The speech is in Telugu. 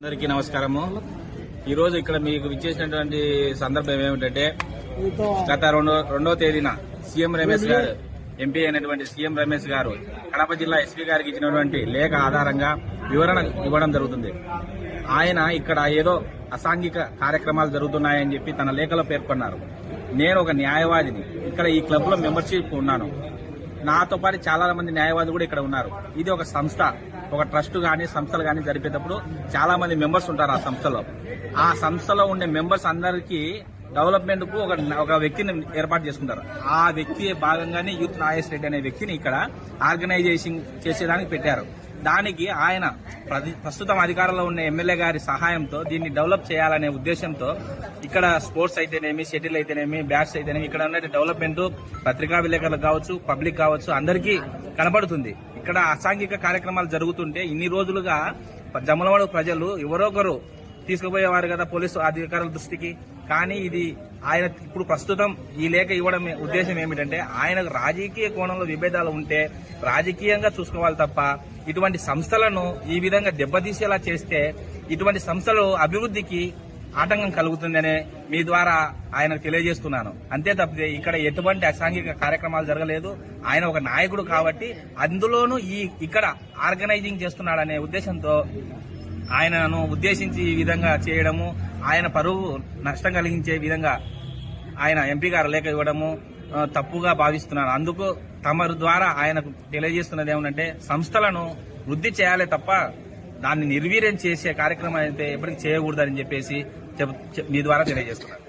అందరికీ నమస్కారము. ఈరోజు ఇక్కడ మీకు విచ్చేసినటువంటి సందర్భం ఏమిటంటే గత రెండో రెండో తేదీన సీఎం రమేష్ గారు ఎంపీ అయినటువంటి సీఎం రమేష్ గారు కడప జిల్లా ఎస్పీ గారికి ఇచ్చినటువంటి లేఖ ఆధారంగా వివరణ ఇవ్వడం జరుగుతుంది. ఆయన ఇక్కడ ఏదో అసాంఘిక కార్యక్రమాలు జరుగుతున్నాయని చెప్పి తన లేఖలో పేర్కొన్నారు. నేను ఒక న్యాయవాదిని. ఇక్కడ ఈ క్లబ్లో మెంబర్షిప్ ఉన్నాను. నాతో పాటు చాలా మంది న్యాయవాదులు కూడా ఇక్కడ ఉన్నారు. ఇది ఒక సంస్థ ఒక ట్రస్ట్ కానీ సంస్థలు కానీ జరిపేటప్పుడు చాలా మంది మెంబర్స్ ఉంటారు ఆ సంస్థలో. ఆ సంస్థలో ఉండే మెంబర్స్ అందరికీ డెవలప్మెంట్కు ఒక ఒక వ్యక్తిని ఏర్పాటు చేసుకుంటారు. ఆ వ్యక్తి భాగంగానే యూత్ నాగేష్ రెడ్డి అనే వ్యక్తిని ఇక్కడ ఆర్గనైజేషన్ చేసేదానికి పెట్టారు. దానికి ఆయన ప్రస్తుతం అధికారంలో ఉన్న ఎమ్మెల్యే గారి సహాయంతో దీన్ని డెవలప్ చేయాలనే ఉద్దేశంతో ఇక్కడ స్పోర్ట్స్ అయితేనేమి షటిల్ అయితేనేమి బ్యాట్స్ అయితేనేమి ఇక్కడ ఉన్న డెవలప్మెంట్ పత్రికా విలేకరులకు కావచ్చు పబ్లిక్ కావచ్చు అందరికీ కనబడుతుంది ఇక్కడ అసాంఘిక కార్యక్రమాలు జరుగుతుంటే ఇన్ని రోజులుగా జమలవాడ ప్రజలు ఎవరొకరు తీసుకుపోయేవారు కదా పోలీసు అధికారుల దృష్టికి. కానీ ఇది ఆయన ఇప్పుడు ప్రస్తుతం ఈ లేఖ ఇవ్వడం ఉద్దేశం ఏమిటంటే ఆయనకు రాజకీయ కోణంలో విభేదాలు ఉంటే రాజకీయంగా చూసుకోవాలి తప్ప ఇటువంటి సంస్థలను ఈ విధంగా దెబ్బతీసేలా చేస్తే ఇటువంటి సంస్థలు అభివృద్ధికి ఆటంకం కలుగుతుందనే మీ ద్వారా ఆయనకు తెలియజేస్తున్నాను. అంతే తప్పితే ఇక్కడ ఎటువంటి అసాంఘిక కార్యక్రమాలు జరగలేదు. ఆయన ఒక నాయకుడు కాబట్టి అందులోనూ ఈ ఇక్కడ ఆర్గనైజింగ్ చేస్తున్నాడనే ఉద్దేశంతో ఆయనను ఉద్దేశించి ఈ విధంగా చేయడము ఆయన పరువు నష్టం కలిగించే విధంగా ఆయన ఎంపీ గారు లేఖ ఇవ్వడము తప్పుగా భావిస్తున్నాను అందుకు తమరు ద్వారా ఆయనకు తెలియజేస్తున్నది ఏమంటే సంస్థలను వృద్ధి చేయాలే తప్ప దాన్ని నిర్వీర్యం చేసే కార్యక్రమం అయితే ఎప్పటికీ చేయకూడదని చెప్పేసి చెప్- మీ ద్వారా తెలియజేస్తున్నాను